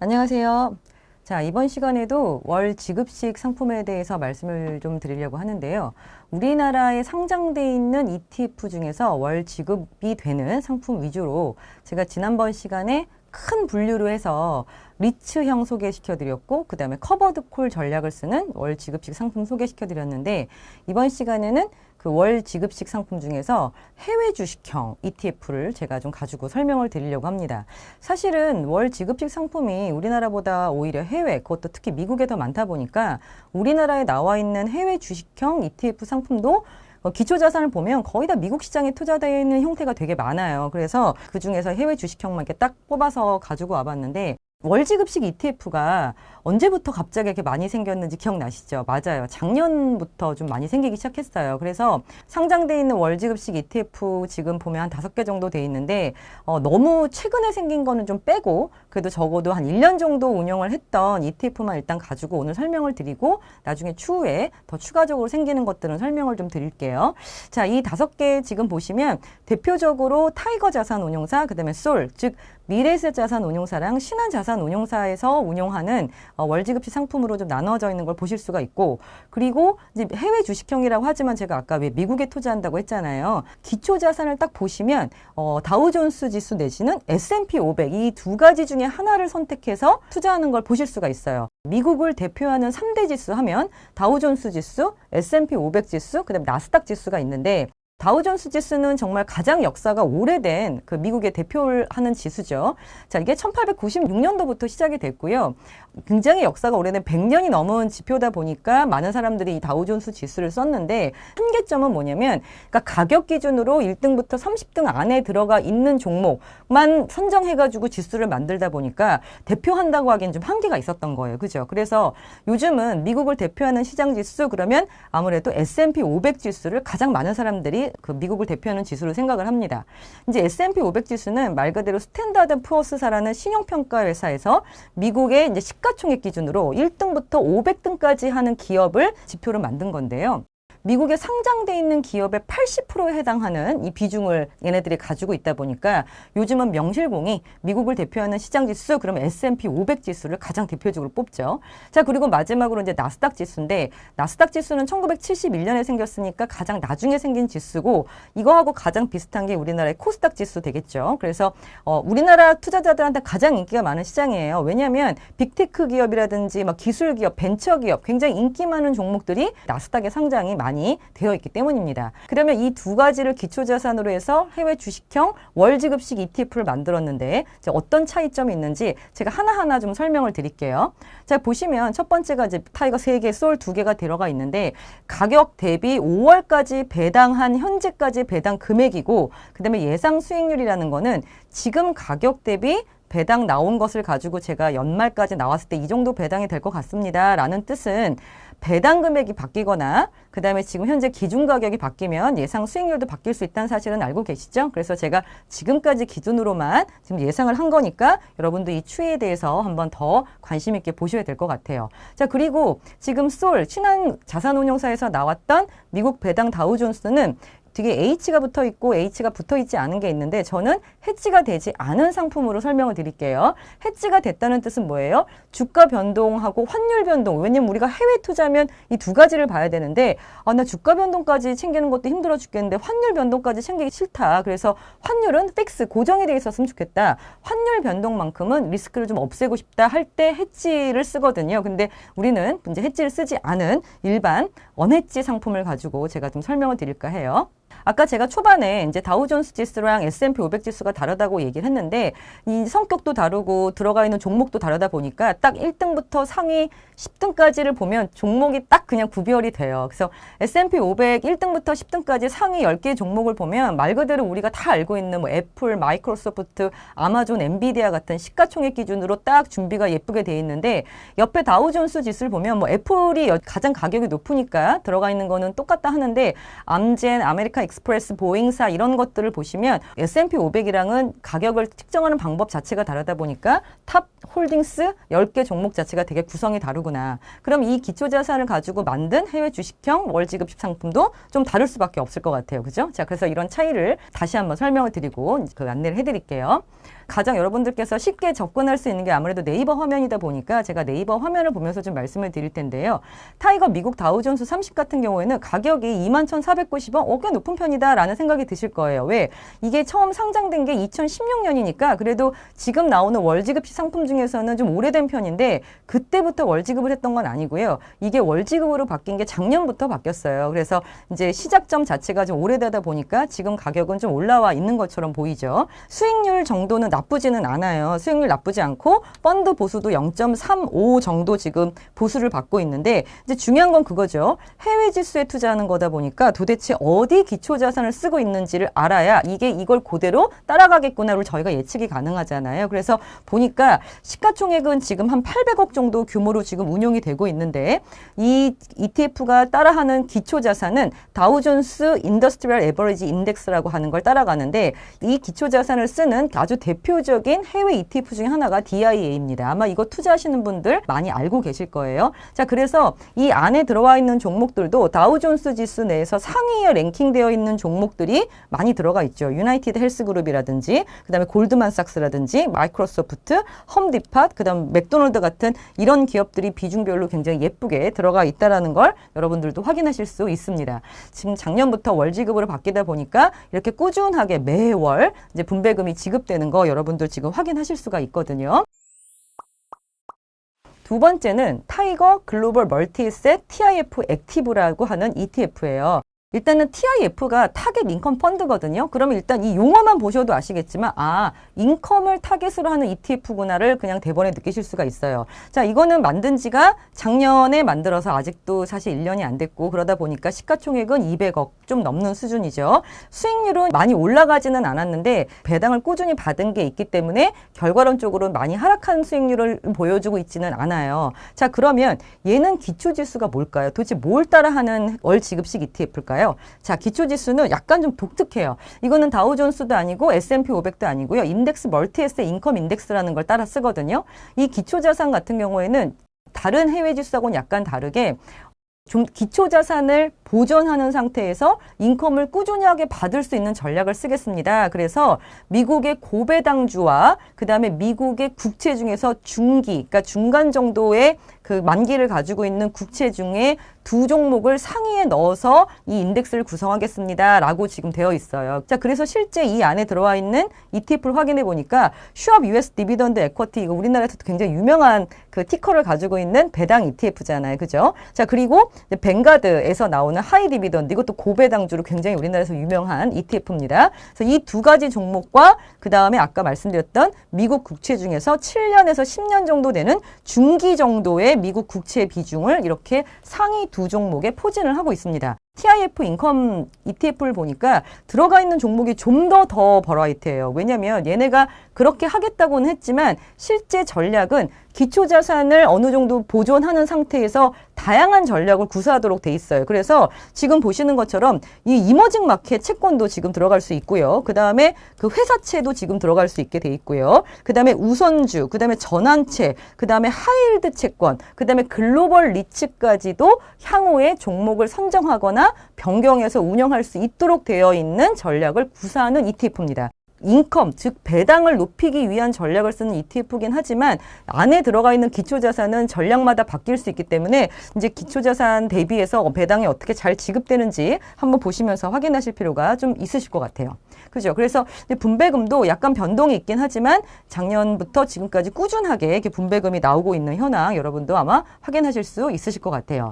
안녕하세요. 자, 이번 시간에도 월 지급식 상품에 대해서 말씀을 좀 드리려고 하는데요. 우리나라에 상장돼 있는 ETF 중에서 월 지급이 되는 상품 위주로 제가 지난번 시간에 큰 분류로 해서 리츠형 소개시켜 드렸고 그다음에 커버드 콜 전략을 쓰는 월 지급식 상품 소개시켜 드렸는데 이번 시간에는 그 월 지급식 상품 중에서 해외 주식형 ETF를 제가 좀 가지고 설명을 드리려고 합니다. 사실은 월 지급식 상품이 우리나라보다 오히려 해외, 그것도 특히 미국에 더 많다 보니까 우리나라에 나와 있는 해외 주식형 ETF 상품도 어, 기초 자산을 보면 거의 다 미국 시장에 투자되어 있는 형태가 되게 많아요. 그래서 그 중에서 해외 주식형만 이렇게 딱 뽑아서 가지고 와봤는데 월지급식 ETF가 언제부터 갑자기 이렇게 많이 생겼는지 기억나시죠? 맞아요. 작년부터 좀 많이 생기기 시작했어요. 그래서 상장돼 있는 월지급식 ETF 지금 보면 한 다섯 개 정도 돼 있는데 어, 너무 최근에 생긴 거는 좀 빼고 그래도 적어도 한 1년 정도 운영을 했던 ETF만 일단 가지고 오늘 설명을 드리고 나중에 추후에 더 추가적으로 생기는 것들은 설명을 좀 드릴게요. 자, 이 다섯 개 지금 보시면 대표적으로 타이거 자산 운용사, 그다음에 솔, 즉 미래세 자산 운용사랑 신한 자산 운용사에서 운영하는 어, 월지급식 상품으로 좀 나눠져 있는 걸 보실 수가 있고 그리고 이제 해외 주식형이라고 하지만 제가 아까 왜 미국에 투자한다고 했잖아요. 기초 자산을 딱 보시면 어, 다우존스 지수 내지는 S&P 500 이 두 가지 중에 하나를 선택해서 투자하는 걸 보실 수가 있어요. 미국을 대표하는 3대 지수 하면 다우존스 지수, S&P 500 지수, 그다음에 나스닥 지수가 있는데 다우존스 지수는 정말 가장 역사가 오래된 그 미국의 대표를 하는 지수죠. 자, 이게 1896년도부터 시작이 됐고요. 굉장히 역사가 오래된 100년이 넘은 지표다 보니까 많은 사람들이 이 다우존스 지수를 썼는데 한계점은 뭐냐면 그러니까 가격 기준으로 1등부터 30등 안에 들어가 있는 종목만 선정해 가지고 지수를 만들다 보니까 대표한다고 하기엔 좀 한계가 있었던 거예요. 그죠? 그래서 요즘은 미국을 대표하는 시장 지수 그러면 아무래도 S&P 500 지수를 가장 많은 사람들이 그 미국을 대표하는 지수로 생각을 합니다. 이제 S&P 500 지수는 말 그대로 스탠다드 푸어스사라는 신용평가 회사에서 미국의 이제 시가총액 기준으로 1등부터 500등까지 하는 기업을 지표로 만든 건데요. 미국에 상장돼 있는 기업의 80%에 해당하는 이 비중을 얘네들이 가지고 있다 보니까 요즘은 명실공히 미국을 대표하는 시장 지수 그러면 S&P 500 지수를 가장 대표적으로 뽑죠. 자, 그리고 마지막으로 이제 나스닥 지수인데 나스닥 지수는 1971년에 생겼으니까 가장 나중에 생긴 지수고 이거하고 가장 비슷한 게 우리나라의 코스닥 지수 되겠죠. 그래서 어, 우리나라 투자자들한테 가장 인기가 많은 시장이에요. 왜냐하면 빅테크 기업이라든지 막 기술 기업, 벤처 기업 굉장히 인기 많은 종목들이 나스닥에 상장이 많이 많이 되어 있기 때문입니다. 그러면 이 두 가지를 기초자산으로 해서 해외 주식형 월지급식 ETF를 만들었는데 어떤 차이점이 있는지 제가 하나하나 좀 설명을 드릴게요. 자 보시면 첫 번째가 이제 타이거 3개, 솔 2개가 들어가 있는데 가격 대비 5월까지 배당한 현재까지 배당 금액이고 그 다음에 예상 수익률이라는 거는 지금 가격 대비 배당 나온 것을 가지고 제가 연말까지 나왔을 때 이 정도 배당이 될 것 같습니다. 라는 뜻은 배당 금액이 바뀌거나 그 다음에 지금 현재 기준 가격이 바뀌면 예상 수익률도 바뀔 수 있다는 사실은 알고 계시죠? 그래서 제가 지금까지 기준으로만 지금 예상을 한 거니까 여러분도 이 추이에 대해서 한번 더 관심 있게 보셔야 될 것 같아요. 자, 그리고 지금 솔, 신한 자산운용사에서 나왔던 미국 배당 다우존스는 뒤에 H가 붙어 있고 H가 붙어 있지 않은 게 있는데 저는 해지가 되지 않은 상품으로 설명을 드릴게요. 해지가 됐다는 뜻은 뭐예요? 주가 변동하고 환율 변동. 왜냐면 우리가 해외 투자면 이 두 가지를 봐야 되는데 아, 나 주가 변동까지 챙기는 것도 힘들어 죽겠는데 환율 변동까지 챙기기 싫다. 그래서 환율은 픽스 고정이 돼 있었으면 좋겠다. 환율 변동만큼은 리스크를 좀 없애고 싶다 할 때 해지를 쓰거든요. 근데 우리는 이제 해지를 쓰지 않은 일반 원해지 상품을 가지고 제가 좀 설명을 드릴까 해요. 아까 제가 초반에 이제 다우존스 지수랑 S&P 500 지수가 다르다고 얘기를 했는데 이 성격도 다르고 들어가 있는 종목도 다르다 보니까 딱 1등부터 상위 10등까지를 보면 종목이 딱 그냥 구별이 돼요. 그래서 S&P 500 1등부터 10등까지 상위 10개 종목을 보면 말 그대로 우리가 다 알고 있는 뭐 애플, 마이크로소프트, 아마존, 엔비디아 같은 시가총액 기준으로 딱 준비가 예쁘게 돼 있는데 옆에 다우존스 지수를 보면 뭐 애플이 가장 가격이 높으니까 들어가 있는 거는 똑같다 하는데 암젠, 아메리카 익스프레스, 보잉사 이런 것들을 보시면 S&P 500이랑은 가격을 측정하는 방법 자체가 다르다 보니까 탑 홀딩스 10개 종목 자체가 되게 구성이 다르구나. 그럼 이 기초 자산을 가지고 만든 해외 주식형 월지급 상품도 좀 다를 수밖에 없을 것 같아요. 그죠? 자, 그래서 이런 차이를 다시 한번 설명을 드리고 그 안내를 해 드릴게요. 가장 여러분들께서 쉽게 접근할 수 있는 게 아무래도 네이버 화면이다 보니까 제가 네이버 화면을 보면서 좀 말씀을 드릴 텐데요. 타이거 미국 다우존스 30 같은 경우에는 가격이 21,490원, 어, 꽤 높은 편이다라는 생각이 드실 거예요. 왜? 이게 처음 상장된 게 2016년이니까 그래도 지금 나오는 월지급식 상품 중에서는 좀 오래된 편인데 그때부터 월지급을 했던 건 아니고요. 이게 월지급으로 바뀐 게 작년부터 바뀌었어요. 그래서 이제 시작점 자체가 좀 오래되다 보니까 지금 가격은 좀 올라와 있는 것처럼 보이죠. 수익률 정도는 나쁘지는 않아요. 수익률 나쁘지 않고 펀드 보수도 0.35 정도 지금 보수를 받고 있는데 이제 중요한 건 그거죠. 해외 지수에 투자하는 거다 보니까 도대체 어디 기초 자산을 쓰고 있는지를 알아야 이게 이걸 그대로 따라가겠구나를 저희가 예측이 가능하잖아요. 그래서 보니까 시가총액은 지금 한 800억 정도 규모로 지금 운용이 되고 있는데 이 ETF가 따라하는 기초 자산은 다우존스 인더스트리얼 에버리지 인덱스라고 하는 걸 따라가는데 이 기초 자산을 쓰는 아주 대표 적인 해외 ETF 중에 하나가 DIA입니다. 아마 이거 투자하시는 분들 많이 알고 계실 거예요. 자, 그래서 이 안에 들어와 있는 종목들도 다우존스 지수 내에서 상위에 랭킹되어 있는 종목들이 많이 들어가 있죠. 유나이티드 헬스그룹이라든지 그다음에 골드만삭스라든지 마이크로소프트, 홈디팟, 그다음 맥도널드 같은 이런 기업들이 비중별로 굉장히 예쁘게 들어가 있다라는 걸 여러분들도 확인하실 수 있습니다. 지금 작년부터 월 지급으로 바뀌다 보니까 이렇게 꾸준하게 매월 이제 분배금이 지급되는 거 여러분들 지금 확인하실 수가 있거든요. 두 번째는 타이거 글로벌 멀티셋 TIF 액티브라고 하는 ETF예요. 일단은 TIF가 타겟 인컴 펀드거든요. 그러면 일단 이 용어만 보셔도 아시겠지만 아 인컴을 타겟으로 하는 ETF구나를 그냥 대본에 느끼실 수가 있어요. 자 이거는 만든 지가 작년에 만들어서 아직도 사실 1년이 안 됐고 그러다 보니까 시가총액은 200억 좀 넘는 수준이죠. 수익률은 많이 올라가지는 않았는데 배당을 꾸준히 받은 게 있기 때문에 결과론적으로 많이 하락한 수익률을 보여주고 있지는 않아요. 자 그러면 얘는 기초지수가 뭘까요? 도대체 뭘 따라하는 월 지급식 ETF일까요? 자, 기초 지수는 약간 좀 독특해요. 이거는 다우존스도 아니고 S&P 500도 아니고요. 인덱스 멀티에스 인컴 인덱스라는 걸 따라 쓰거든요. 이 기초 자산 같은 경우에는 다른 해외 지수하고는 약간 다르게 좀 기초 자산을 보존하는 상태에서 인컴을 꾸준히 하게 받을 수 있는 전략을 쓰겠습니다. 그래서 미국의 고배당주와 그다음에 미국의 국채 중에서 중기, 그러니까 중간 정도의 그 만기를 가지고 있는 국채 중에 두 종목을 상위에 넣어서 이 인덱스를 구성하겠습니다. 라고 지금 되어 있어요. 자, 그래서 실제 이 안에 들어와 있는 ETF를 확인해 보니까 슈업 US 디비던드 에쿼티 이거 우리나라에서도 굉장히 유명한 그 티커를 가지고 있는 배당 ETF잖아요. 그죠? 자, 그리고 뱅가드에서 나오는 하이 디비던드 이것도 고배당주로 굉장히 우리나라에서 유명한 ETF입니다. 그래서 이 두 가지 종목과 그 다음에 아까 말씀드렸던 미국 국채 중에서 7년에서 10년 정도 되는 중기 정도의 미국 국채 비중을 이렇게 상위 두 종목에 포진을 하고 있습니다. TIF 인컴 ETF를 보니까 들어가 있는 종목이 좀 더 더 버라이트예요. 왜냐하면 얘네가 그렇게 하겠다고는 했지만 실제 전략은 기초 자산을 어느 정도 보존하는 상태에서 다양한 전략을 구사하도록 돼 있어요. 그래서 지금 보시는 것처럼 이 이머징 마켓 채권도 지금 들어갈 수 있고요. 그 다음에 그 회사채도 지금 들어갈 수 있게 돼 있고요. 그 다음에 우선주, 그 다음에 전환채, 그 다음에 하이힐드 채권, 그 다음에 글로벌 리츠까지도 향후에 종목을 선정 변경해서 운영할 수 있도록 되어 있는 전략을 구사하는 ETF입니다. 인컴, 즉 배당을 높이기 위한 전략을 쓰는 ETF긴 하지만 안에 들어가 있는 기초자산은 전략마다 바뀔 수 있기 때문에 이제 기초자산 대비해서 배당이 어떻게 잘 지급되는지 한번 보시면서 확인하실 필요가 좀 있으실 것 같아요. 그죠? 그래서 분배금도 약간 변동이 있긴 하지만 작년부터 지금까지 꾸준하게 이렇게 분배금이 나오고 있는 현황 여러분도 아마 확인하실 수 있으실 것 같아요.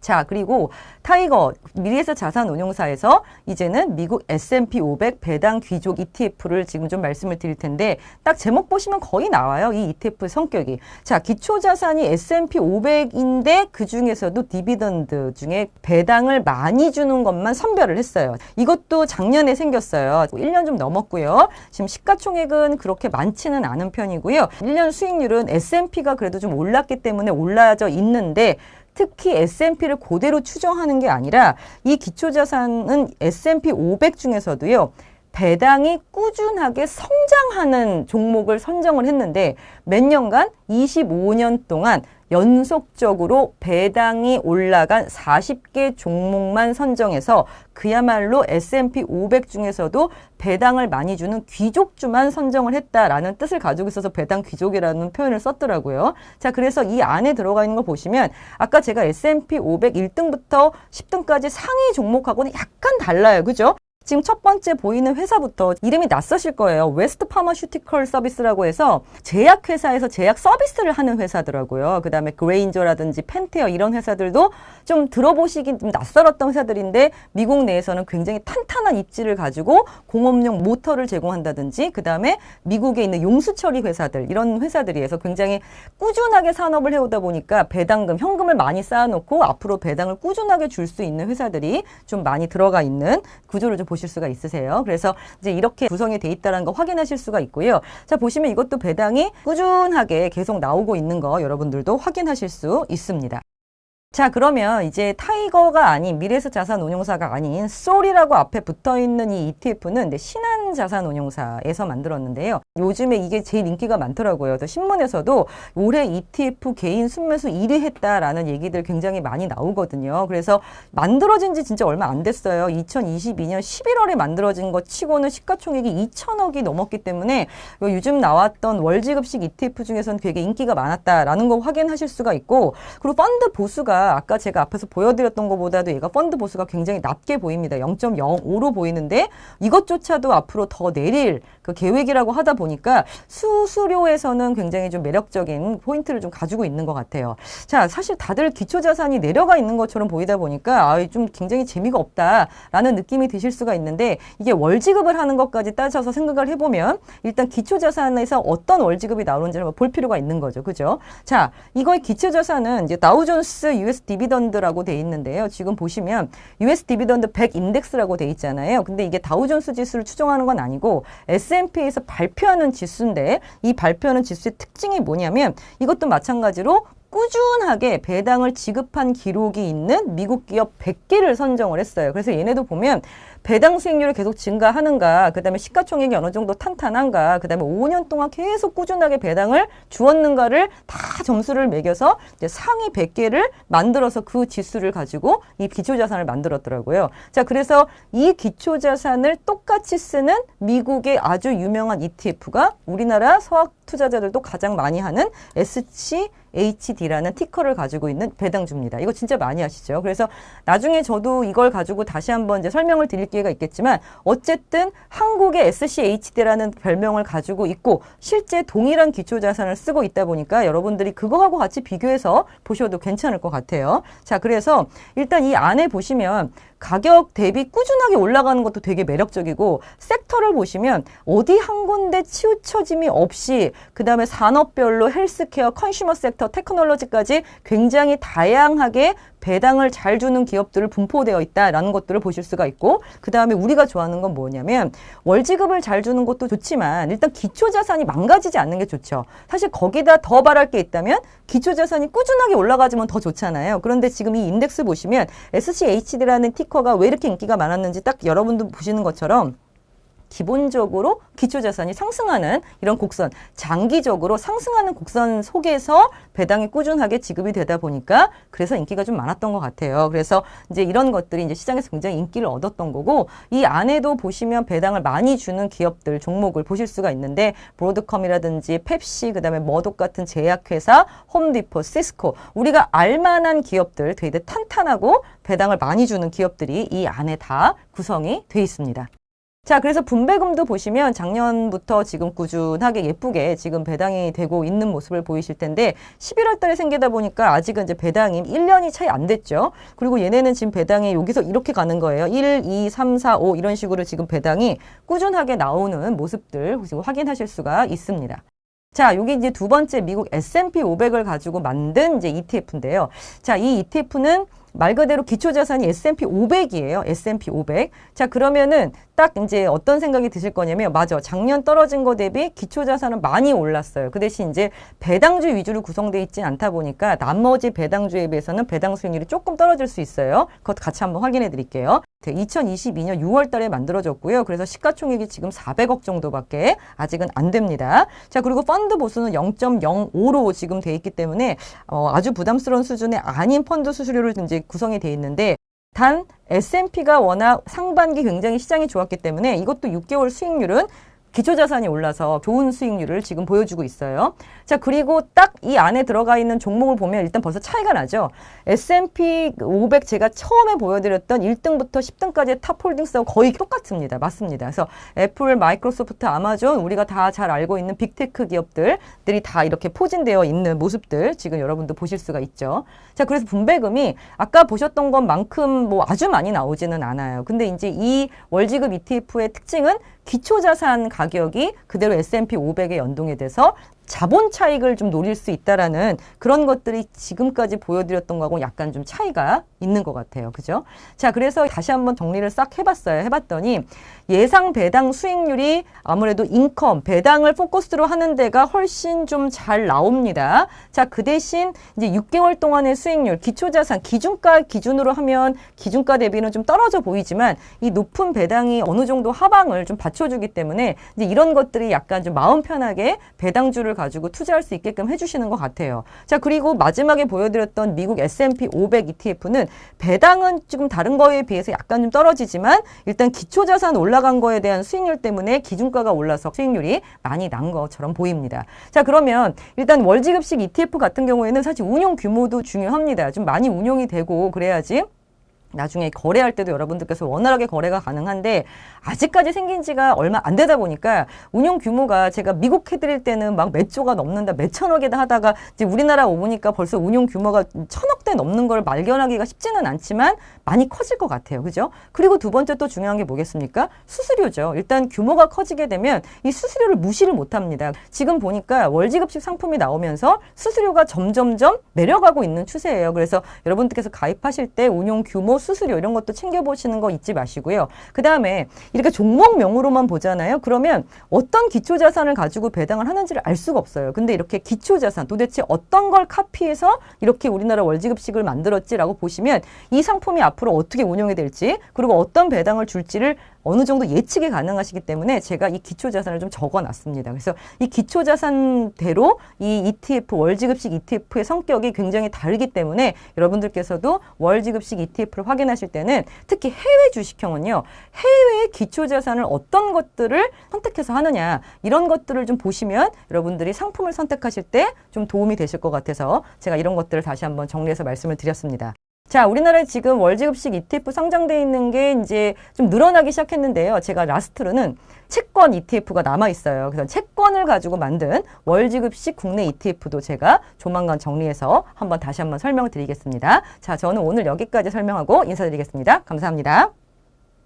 자, 그리고 타이거 미래에서 자산운용사에서 이제는 미국 S&P 500 배당 귀족 ETF를 지금 좀 말씀을 드릴 텐데 딱 제목 보시면 거의 나와요. 이 ETF 성격이. 자, 기초 자산이 S&P 500인데 그 중에서도 디비던드 중에 배당을 많이 주는 것만 선별을 했어요. 이것도 작년에 생겼어요. 1년 좀 넘었고요. 지금 시가총액은 그렇게 많지는 않은 편이고요. 1년 수익률은 S&P가 그래도 좀 올랐기 때문에 올라져 있는데 특히 S&P를 그대로 추정하는 게 아니라 이 기초자산은 S&P 500 중에서도요. 배당이 꾸준하게 성장하는 종목을 선정을 했는데 몇 년간 25년 동안 연속적으로 배당이 올라간 40개 종목만 선정해서 그야말로 S&P 500 중에서도 배당을 많이 주는 귀족주만 선정을 했다라는 뜻을 가지고 있어서 배당 귀족이라는 표현을 썼더라고요. 자, 그래서 이 안에 들어가 있는 걸 보시면 아까 제가 S&P 500 1등부터 10등까지 상위 종목하고는 약간 달라요. 그죠? 지금 첫 번째 보이는 회사부터 이름이 낯서실 거예요. 웨스트 파마슈티컬 서비스라고 해서 제약회사에서 제약 서비스를 하는 회사더라고요. 그 다음에 그레인저라든지 펜테어 이런 회사들도 좀 들어보시기 좀 낯설었던 회사들인데 미국 내에서는 굉장히 탄탄한 입지를 가지고 공업용 모터를 제공한다든지 그 다음에 미국에 있는 용수처리 회사들 이런 회사들이해서 굉장히 꾸준하게 산업을 해오다 보니까 배당금, 현금을 많이 쌓아놓고 앞으로 배당을 꾸준하게 줄 수 있는 회사들이 좀 많이 들어가 있는 구조를 좀 보실 수가 있으세요. 그래서 이제 이렇게 구성이 돼 있다는 거 확인하실 수가 있고요. 자, 보시면 이것도 배당이 꾸준하게 계속 나오고 있는 거 여러분들도 확인하실 수 있습니다. 자, 그러면 이제 타이거가 아닌 미래에서 자산운용사가 아닌 솔이라고 앞에 붙어 있는 이 ETF는 이제 신한 자산운용사에서 만들었는데요. 요즘에 이게 제일 인기가 많더라고요. 그래서 신문에서도 올해 ETF 개인 순매수 1위 했다라는 얘기들 굉장히 많이 나오거든요. 그래서 만들어진 지 진짜 얼마 안 됐어요. 2022년 11월에 만들어진 것 치고는 시가총액이 2천억이 넘었기 때문에 요즘 나왔던 월지급식 ETF 중에서는 되게 인기가 많았다라는 거 확인하실 수가 있고 그리고 펀드 보수가 아까 제가 앞에서 보여드렸던 것보다도 얘가 펀드 보수가 굉장히 낮게 보입니다. 0.05로 보이는데 이것조차도 앞으로 더 내릴 그 계획이라고 하다 보니까 수수료에서는 굉장히 좀 매력적인 포인트를 좀 가지고 있는 것 같아요. 자, 사실 다들 기초 자산이 내려가 있는 것처럼 보이다 보니까 아, 좀 굉장히 재미가 없다라는 느낌이 드실 수가 있는데 이게 월지급을 하는 것까지 따져서 생각을 해보면 일단 기초 자산에서 어떤 월지급이 나오는지를 볼 필요가 있는 거죠. 그죠? 자, 이거의 기초 자산은 이제 다우존스 US 디비던드라고 돼 있는데요. 지금 보시면 US 디비던드 100 인덱스라고 돼 있잖아요. 근데 이게 다우존스 지수를 추정하는 건 아니고 S&P에서 발표하는 지수인데 이 발표하는 지수의 특징이 뭐냐면 이것도 마찬가지로 꾸준하게 배당을 지급한 기록이 있는 미국 기업 100개를 선정을 했어요. 그래서 얘네도 보면 배당 수익률이 계속 증가하는가, 그 다음에 시가총액이 어느 정도 탄탄한가, 그 다음에 5년 동안 계속 꾸준하게 배당을 주었는가를 다 점수를 매겨서 이제 상위 100개를 만들어서 그 지수를 가지고 이 기초자산을 만들었더라고요. 자, 그래서 이 기초자산을 똑같이 쓰는 미국의 아주 유명한 ETF가 우리나라 서학 투자자들도 가장 많이 하는 SC HD라는 티커를 가지고 있는 배당주입니다. 이거 진짜 많이 하시죠. 그래서 나중에 저도 이걸 가지고 다시 한번 이제 설명을 드릴 기회가 있겠지만 어쨌든 한국의 SCHD라는 별명을 가지고 있고 실제 동일한 기초 자산을 쓰고 있다 보니까 여러분들이 그거하고 같이 비교해서 보셔도 괜찮을 것 같아요. 자, 그래서 일단 이 안에 보시면 가격 대비 꾸준하게 올라가는 것도 되게 매력적이고 섹터를 보시면 어디 한 군데 치우쳐짐이 없이 그 다음에 산업별로 헬스케어, 컨슈머 섹터, 테크놀로지까지 굉장히 다양하게 배당을 잘 주는 기업들을 분포되어 있다라는 것들을 보실 수가 있고 그 다음에 우리가 좋아하는 건 뭐냐면 월지급을 잘 주는 것도 좋지만 일단 기초자산이 망가지지 않는 게 좋죠. 사실 거기다 더 바랄 게 있다면 기초자산이 꾸준하게 올라가지면 더 좋잖아요. 그런데 지금 이 인덱스 보시면 SCHD라는 티커가 왜 이렇게 인기가 많았는지 딱 여러분도 보시는 것처럼 기본적으로 기초자산이 상승하는 이런 곡선, 장기적으로 상승하는 곡선 속에서 배당이 꾸준하게 지급이 되다 보니까 그래서 인기가 좀 많았던 것 같아요. 그래서 이제 이런 것들이 이제 시장에서 굉장히 인기를 얻었던 거고 이 안에도 보시면 배당을 많이 주는 기업들 종목을 보실 수가 있는데 브로드컴이라든지 펩시, 그다음에 머독 같은 제약회사, 홈디포, 시스코 우리가 알만한 기업들 되게 탄탄하고 배당을 많이 주는 기업들이 이 안에 다 구성이 돼 있습니다. 자, 그래서 분배금도 보시면 작년부터 지금 꾸준하게 예쁘게 지금 배당이 되고 있는 모습을 보이실 텐데 11월 달에 생기다 보니까 아직은 이제 배당이 1년이 차이 안 됐죠. 그리고 얘네는 지금 배당이 여기서 이렇게 가는 거예요. 1, 2, 3, 4, 5 이런 식으로 지금 배당이 꾸준하게 나오는 모습들 지금 확인하실 수가 있습니다. 자, 여기 이제 두 번째 미국 S&P 500을 가지고 만든 이제 ETF인데요. 자, 이 ETF는 말 그대로 기초 자산이 S&P 500이에요. S&P 500. 자, 그러면은 딱 이제 어떤 생각이 드실 거냐면 맞아. 작년 떨어진 거 대비 기초 자산은 많이 올랐어요. 그 대신 이제 배당주 위주로 구성되어 있지 않다 보니까 나머지 배당주에 비해서는 배당 수익률이 조금 떨어질 수 있어요. 그것도 같이 한번 확인해 드릴게요. 2022년 6월 달에 만들어졌고요. 그래서 시가총액이 지금 400억 정도밖에 아직은 안 됩니다. 자, 그리고 펀드 보수는 0.05로 지금 돼 있기 때문에 어, 아주 부담스러운 수준의 아닌 펀드 수수료를 이제 구성이 돼 있는데 단 S&P가 워낙 상반기 굉장히 시장이 좋았기 때문에 이것도 6개월 수익률은 기초자산이 올라서 좋은 수익률을 지금 보여주고 있어요. 자, 그리고 딱 이 안에 들어가 있는 종목을 보면 일단 벌써 차이가 나죠. S&P 500 제가 처음에 보여드렸던 1등부터 10등까지의 탑 홀딩스하고 거의 똑같습니다. 맞습니다. 그래서 애플, 마이크로소프트, 아마존 우리가 다 잘 알고 있는 빅테크 기업들들이 다 이렇게 포진되어 있는 모습들 지금 여러분도 보실 수가 있죠. 자, 그래서 분배금이 아까 보셨던 것만큼 뭐 아주 많이 나오지는 않아요. 근데 이제 이 월지급 ETF의 특징은 기초자산 가격이 그대로 S&P 500에 연동이 돼서 자본 차익을 좀 노릴 수 있다라는 그런 것들이 지금까지 보여드렸던 거하고 약간 좀 차이가 있는 것 같아요. 그죠? 자, 그래서 다시 한번 정리를 싹 해봤어요. 해봤더니 예상 배당 수익률이 아무래도 인컴, 배당을 포커스로 하는 데가 훨씬 좀 잘 나옵니다. 자, 그 대신 이제 6개월 동안의 수익률, 기초자산, 기준가 기준으로 하면 기준가 대비는 좀 떨어져 보이지만 이 높은 배당이 어느 정도 하방을 좀 받쳐주기 때문에 이제 이런 것들이 약간 좀 마음 편하게 배당주를 가지고 투자할 수 있게끔 해주시는 것 같아요. 자, 그리고 마지막에 보여드렸던 미국 S&P 500 ETF는 배당은 지금 다른 거에 비해서 약간 좀 떨어지지만 일단 기초자산 올라 간 거에 대한 수익률 때문에 기준가가 올라서 수익률이 많이 난 것처럼 보입니다. 자, 그러면 일단 월지급식 ETF 같은 경우에는 사실 운용 규모도 중요합니다. 좀 많이 운용이 되고 그래야지 나중에 거래할 때도 여러분들께서 원활하게 거래가 가능한데 아직까지 생긴 지가 얼마 안 되다 보니까 운용 규모가 제가 미국 해드릴 때는 막 몇 조가 넘는다, 몇 천억이다 하다가 이제 우리나라 오보니까 벌써 운용 규모가 천억대 넘는 걸 발견하기가 쉽지는 않지만 많이 커질 것 같아요. 그죠? 그리고 두 번째 또 중요한 게 뭐겠습니까? 수수료죠. 일단 규모가 커지게 되면 이 수수료를 무시를 못 합니다. 지금 보니까 월지급식 상품이 나오면서 수수료가 점점점 내려가고 있는 추세예요. 그래서 여러분들께서 가입하실 때 운용 규모, 수수료 이런 것도 챙겨보시는 거 잊지 마시고요. 그 다음에 이렇게 종목명으로만 보잖아요. 그러면 어떤 기초자산을 가지고 배당을 하는지를 알 수가 없어요. 근데 이렇게 기초자산 도대체 어떤 걸 카피해서 이렇게 우리나라 월지급식을 만들었지라고 보시면 이 상품이 앞 으로 어떻게 운영이 될지 그리고 어떤 배당을 줄지를 어느 정도 예측이 가능하시기 때문에 제가 이 기초자산을 좀 적어놨습니다. 그래서 이 기초자산대로 이 ETF 월지급식 ETF의 성격이 굉장히 다르기 때문에 여러분들께서도 월지급식 ETF를 확인하실 때는 특히 해외 주식형은요 해외의 기초자산을 어떤 것들을 선택해서 하느냐 이런 것들을 좀 보시면 여러분들이 상품을 선택하실 때 좀 도움이 되실 것 같아서 제가 이런 것들을 다시 한번 정리해서 말씀을 드렸습니다. 자, 우리나라에 지금 월지급식 ETF 상장돼 있는 게 이제 좀 늘어나기 시작했는데요. 제가 라스트로는 채권 ETF가 남아 있어요. 그래서 채권을 가지고 만든 월지급식 국내 ETF도 제가 조만간 정리해서 한번 다시 한번 설명을 드리겠습니다. 자, 저는 오늘 여기까지 설명하고 인사드리겠습니다. 감사합니다.